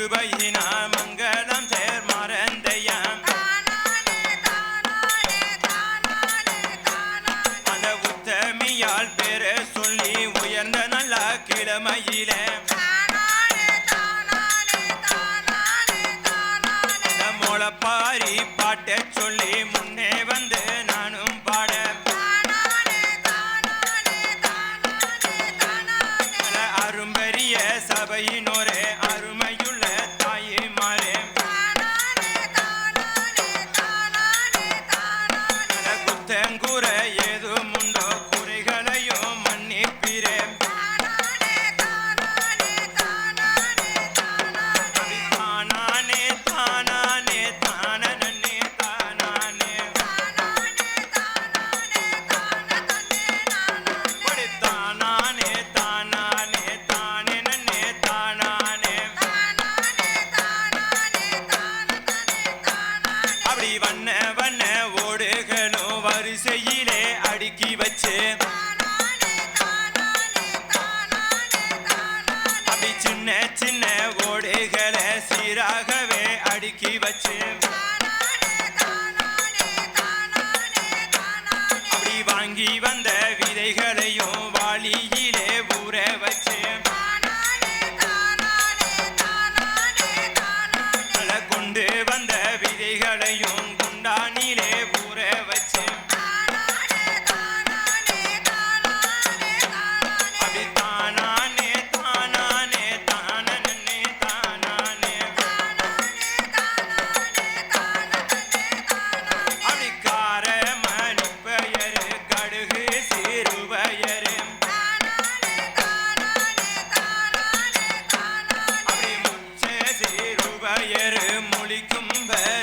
கிருபையினால் remember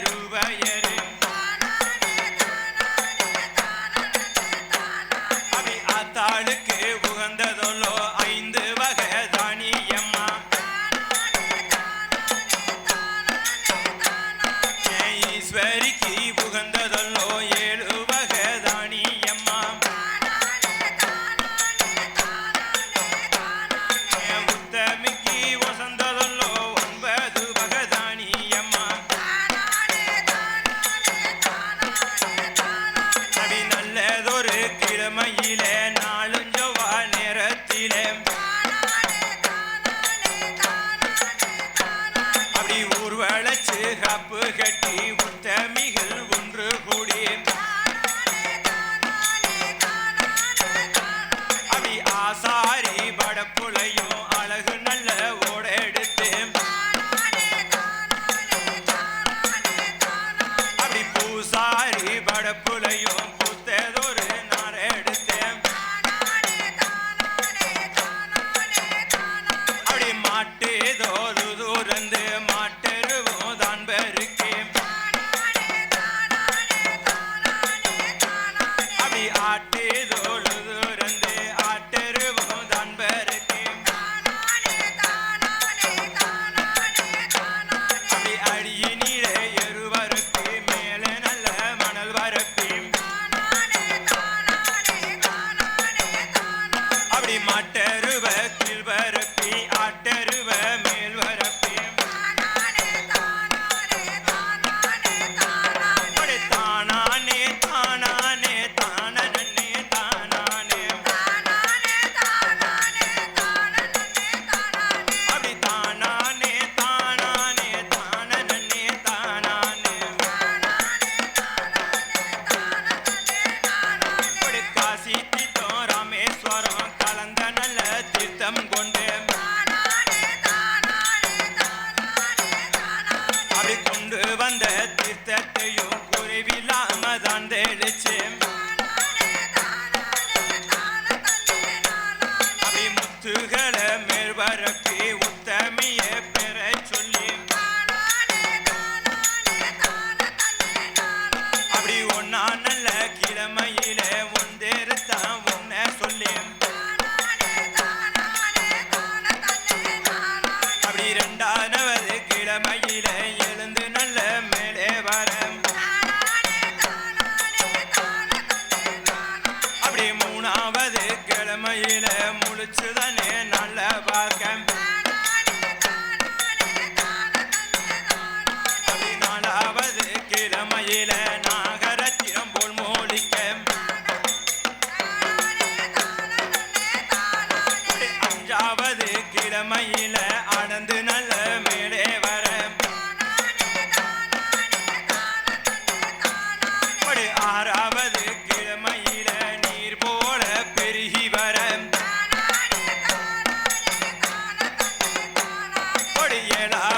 and I.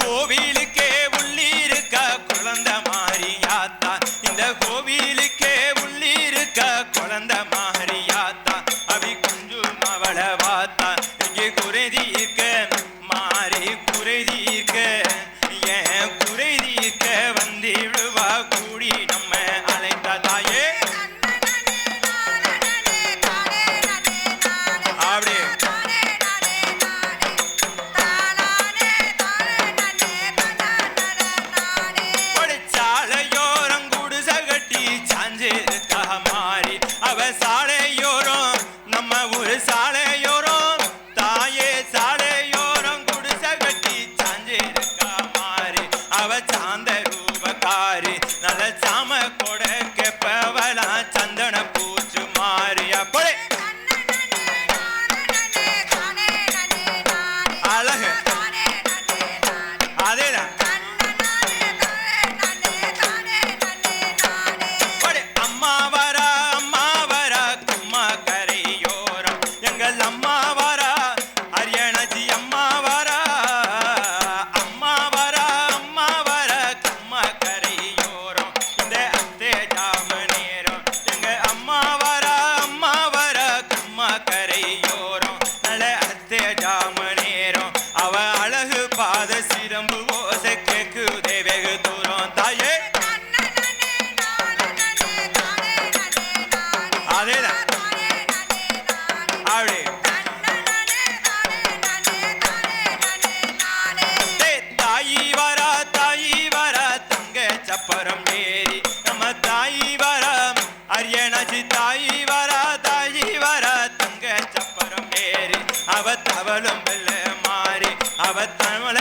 கோவிலுக்கே உள்ளிருக்க குழந்த மாறியாத்தான் இந்த கோவிலுக்கு அவ தவளும் பிள்ளை மாறி அவ தமிழ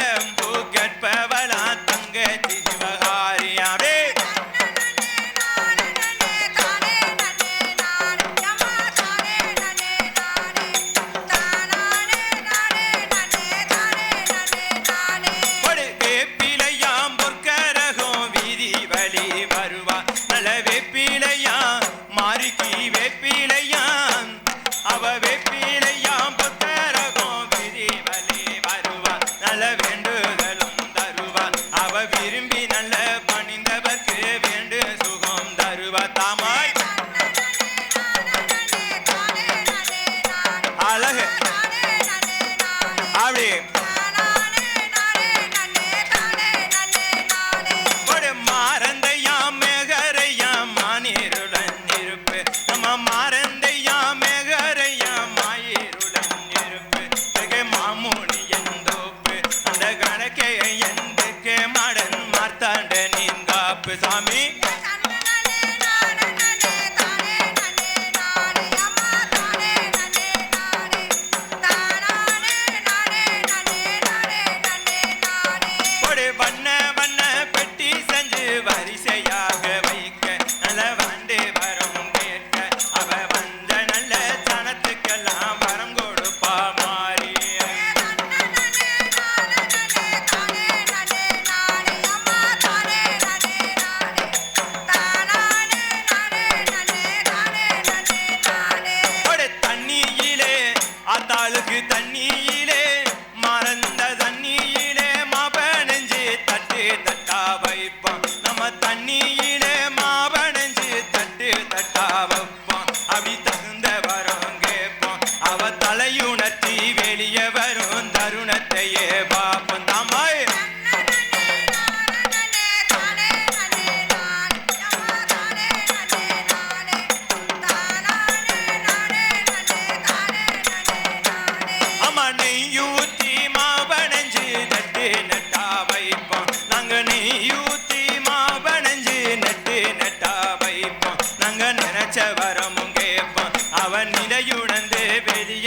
தலையுணர்ச்சி வெளியே வரும் தருணத்தையே பாபா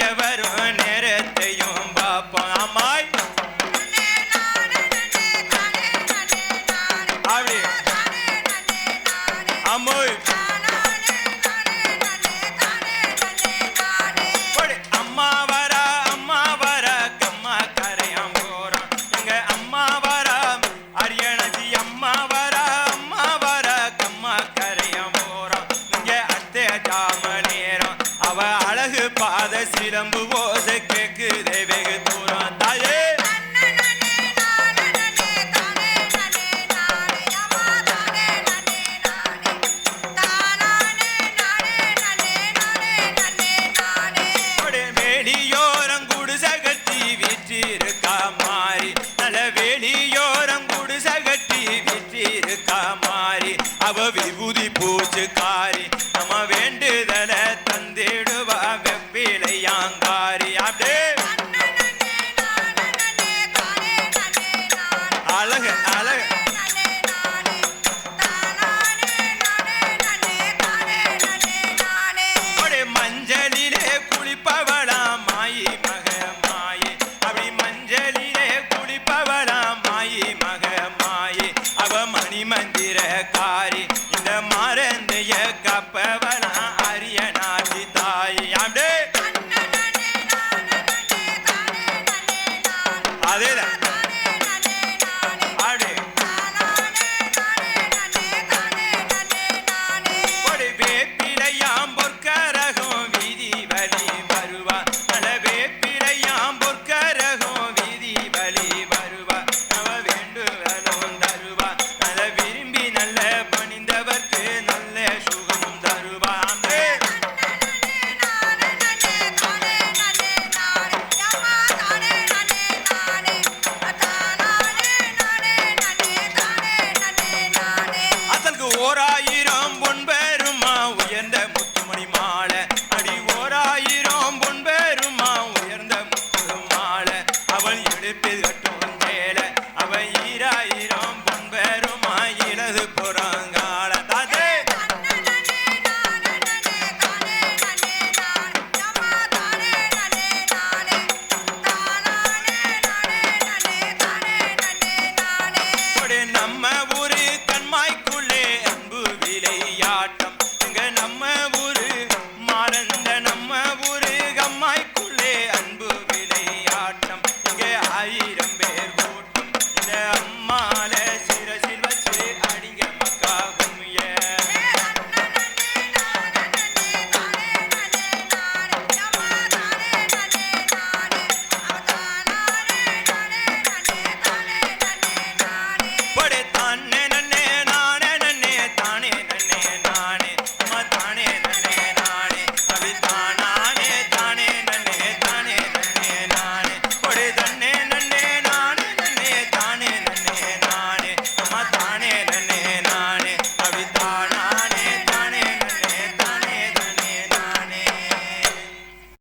தெரிய வரும் நேர. i'm with Virambu Vosek I'm tired.